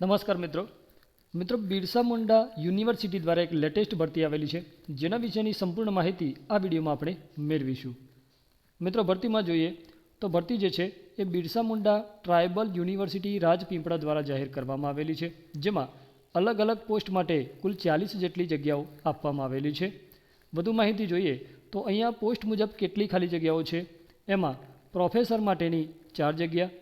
નમસ્કાર મિત્રો. મિત્રો, બિરસા મુંડા યુનિવર્સિટી દ્વારા એક લેટેસ્ટ ભરતી આવેલી છે, જેના વિશેની સંપૂર્ણ માહિતી આ વિડીયોમાં આપણે મેળવીશું. મિત્રો, ભરતીમાં જોઈએ તો ભરતી જે છે, એ બિરસા મુંડા ટ્રાયબલ યુનિવર્સિટી રાજપીપળા દ્વારા જાહેર કરવામાં આવેલી છે, જેમાં અલગ અલગ પોસ્ટ માટે કુલ ચાલીસ જેટલી જગ્યાઓ આપવામાં આવેલી છે. વધુ માહિતી જોઈએ તો અહીંયા પોસ્ટ મુજબ કેટલી ખાલી જગ્યાઓ છે, એમાં પ્રોફેસર માટેની ચાર જગ્યા,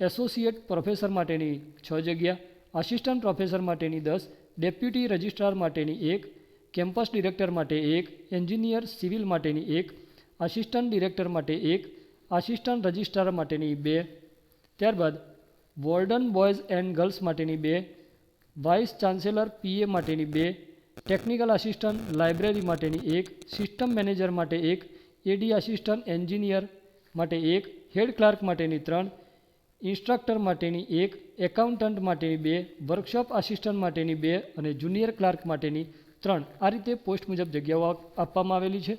એસોસિએટ પ્રોફેસર માટેની છ જગ્યા આસિસ્ટન્ટ પ્રોફેસર માટેની દસ, ડેપ્યુટી રજિસ્ટ્રાર માટેની એક, કેમ્પસ ડિરેક્ટર માટે એક, એન્જિનિયર સિવિલ માટેની એક, આસિસ્ટન્ટ ડિરેક્ટર માટે એક, આસિસ્ટન્ટ રજિસ્ટ્રાર માટેની બે. ત્યારબાદ વોર્ડન બોયઝ એન્ડ ગર્લ્સ માટેની બે, વાઇસ ચાન્સેલર પીએ માટેની બે, ટેકનિકલ આસિસ્ટન્ટ લાઇબ્રેરી માટેની એક, સિસ્ટમ મેનેજર માટે એક, એડી આસિસ્ટન્ટ એન્જિનિયર માટે એક, હેડ ક્લાર્ક માટેની ત્રણ ઇન્સ્ટ્રક્ટર માટેની એક, એકાઉન્ટન્ટ માટેની બે, વર્કશોપ આસિસ્ટન્ટ માટેની બે અને જુનિયર ક્લાર્ક માટેની ત્રણ. આ રીતે પોસ્ટ મુજબ જગ્યાઓ આપવામાં આવેલી છે.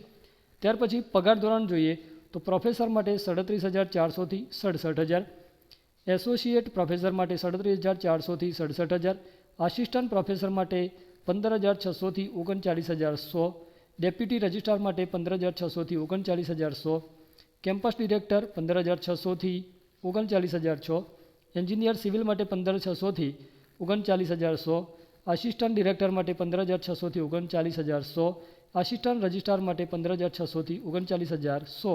ત્યાર પછી પગાર ધોરણ જોઈએ તો પ્રોફેસર માટે સડત્રીસ હજાર ચારસોથી સડસઠ હજાર. એસોસિએટ પ્રોફેસર માટે સડત્રીસ હજાર ચારસોથી સડસઠ હજાર. આસિસ્ટન્ટ પ્રોફેસર માટે પંદર હજાર છસોથી ઓગણચાળીસ હજાર સો. ડેપ્યુટી રજિસ્ટ્રાર માટે પંદર હજાર છસોથી ઓગણચાળીસ હજાર સો. કેમ્પસ ડિરેક્ટર પંદર હજાર છસોથી ઓગણચાળીસ હજાર છ. એન્જિનિયર સિવિલ માટે પંદર છસોથી ઓગણચાલીસ હજાર સો. આસિસ્ટન્ટ ડિરેક્ટર માટે પંદર હજાર છસોથી ઓગણચાળીસ હજાર સો. આસિસ્ટન્ટ રજિસ્ટ્રાર માટે પંદર હજાર છસોથી ઓગણચાલીસ હજાર સો.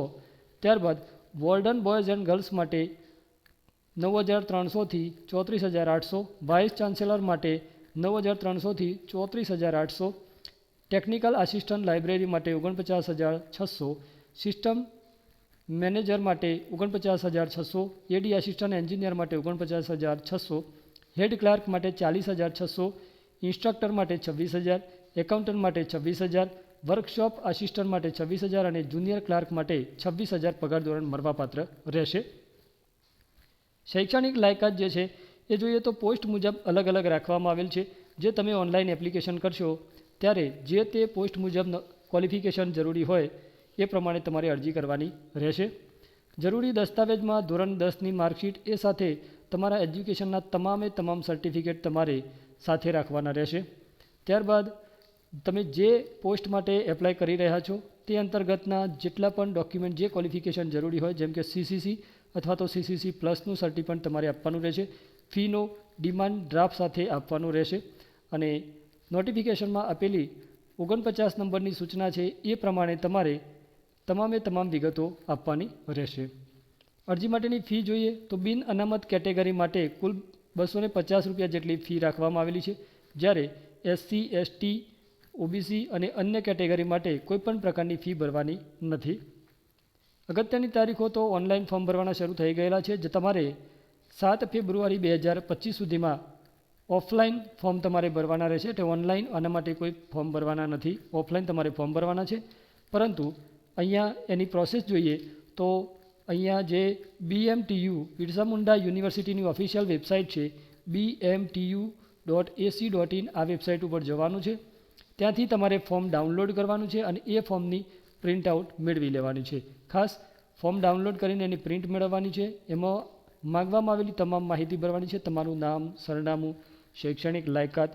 ત્યારબાદ વોર્ડન બોયઝ એન્ડ ગર્લ્સ માટે નવ હજાર ત્રણસોથી ચોત્રીસ હજાર આઠસો. વાઇસ ચાન્સેલર માટે નવ હજાર ત્રણસોથી ચોત્રીસ હજાર આઠસો. ટેકનિકલ આસિસ્ટન્ટ લાઇબ્રેરી માટે ઓગણપચાસ હજાર છસો. સિસ્ટમ મેનેજર માટે ઓગણપચાસ હજાર છસો એડી આસિસ્ટન્ટ એન્જિનિયર માટે ઓગણપચાસ હજાર છસો હેડ ક્લાર્ક માટે ચાલીસ હજાર છસો ઇન્સ્ટ્રક્ટર માટે છવ્વીસ હજાર એકાઉન્ટન્ટ માટે છવ્વીસ હજાર વર્કશોપ આસિસ્ટન્ટ માટે છવ્વીસ હજાર અને જુનિયર ક્લાર્ક માટે છવ્વીસ હજાર પગાર ધોરણ મળવાપાત્ર રહેશે. શૈક્ષણિક લાયકાત જે છે, એ જોઈએ તો પોસ્ટ મુજબ અલગ અલગ રાખવામાં આવેલ છે. જે તમે ઓનલાઈન એપ્લિકેશન કરશો, ત્યારે જે તે પોસ્ટ મુજબ ક્વોલિફિકેશન જરૂરી હોય એ પ્રમાણે તમારે અરજી કરવાની રહેશે. જરૂરી દસ્તાવેજમાં ધોરણ દસની માર્કશીટ એ સાથે તમારા એજ્યુકેશનના તમામે તમામ સર્ટિફિકેટ તમારે સાથે રાખવાના રહેશે. ત્યારબાદ, તમે જે પોસ્ટ માટે એપ્લાય કરી રહ્યા છો તે અંતર્ગતના જેટલા પણ ડોક્યુમેન્ટ, જે ક્વોલિફિકેશન જરૂરી હોય, જેમ કે સીસીસી અથવા તો સીસીસી પ્લસનું સર્ટી પણ તમારે આપવાનું રહેશે. ફીનો ડિમાન્ડ ડ્રાફ્ટ સાથે આપવાનું રહેશે. અને નોટિફિકેશનમાં આપેલી ઓગણપચાસ નંબરની સૂચના છે એ પ્રમાણે તમારે તમામે તમામ વિગતો આપવાની રહેશે. અરજી માટેની ફી જોઈએ તો બિન અનામત કેટેગરી માટે કુલ બસો પચાસ રૂપિયા જેટલી ફી રાખવામાં આવેલી છે. જ્યારે એસસી એસટી ઓબીસી અને અન્ય કેટેગરી માટે કોઈપણ પ્રકારની ફી ભરવાની નથી. અગત્યની તારીખો તો ઓનલાઈન ફોર્મ ભરવાના શરૂ થઈ ગયેલા છે, જે તમારે સાત ફેબ્રુઆરી બે હજાર પચીસ સુધીમાં ઓફલાઈન ફોર્મ તમારે ભરવાના રહેશે. એટલે ઓનલાઈન આના માટે કોઈ ફોર્મ ભરવાના નથી. ઓફલાઈન તમારે ફોર્મ ભરવાના છે. પરંતુ અહીંયા એની પ્રોસેસ જોઈએ તો અહીંયા જે બીએમટીયુ બિરસા મુંડા યુનિવર્સિટીની ઓફિશિયલ વેબસાઇટ છે BMTU dot AC dot in આ વેબસાઇટ ઉપર જવાનું છે. ત્યાંથી તમારે ફોર્મ ડાઉનલોડ કરવાનું છે અને એ ફોર્મની પ્રિન્ટ આઉટ મેળવી લેવાની છે. ખાસ ફોર્મ ડાઉનલોડ કરીને એની પ્રિન્ટ મેળવવાની છે. એમાં માગવામાં આવેલી તમામ માહિતી ભરવાની છે. તમારું નામ, સરનામું, શૈક્ષણિક લાયકાત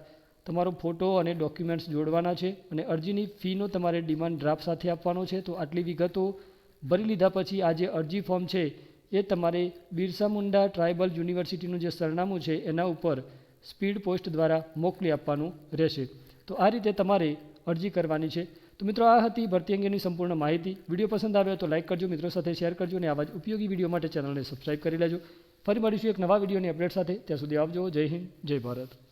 તમારો ફોટો અને ડોક્યુમેન્ટ્સ જોડવાના છે અને અરજીની ફીનો તમારે ડિમાન્ડ ડ્રાફ્ટ સાથે આપવાનો છે. તો આટલી વિગતો ભરી લીધા પછી આ જે અરજી ફોર્મ છે, એ તમારે બિરસા મુંડા ટ્રાઇબલ યુનિવર્સિટીનું જે સરનામું છે, એના ઉપર સ્પીડ પોસ્ટ દ્વારા મોકલી આપવાનું રહેશે. તો આ રીતે તમારે અરજી કરવાની છે. તો મિત્રો, આ હતી ભરતી અંગેની સંપૂર્ણ માહિતી. વીડિયો પસંદ આવ્યો તો લાઇક કરજો, મિત્રો સાથે શેર કરજો અને આવા જ ઉપયોગી વીડિયો માટે ચેનલને સબસ્ક્રાઇબ કરી લેજો. ફરી મળીશું એક નવા વિડીયોની અપડેટ સાથે. ત્યાં સુધી આવજો. જય હિન્દ, જય ભારત.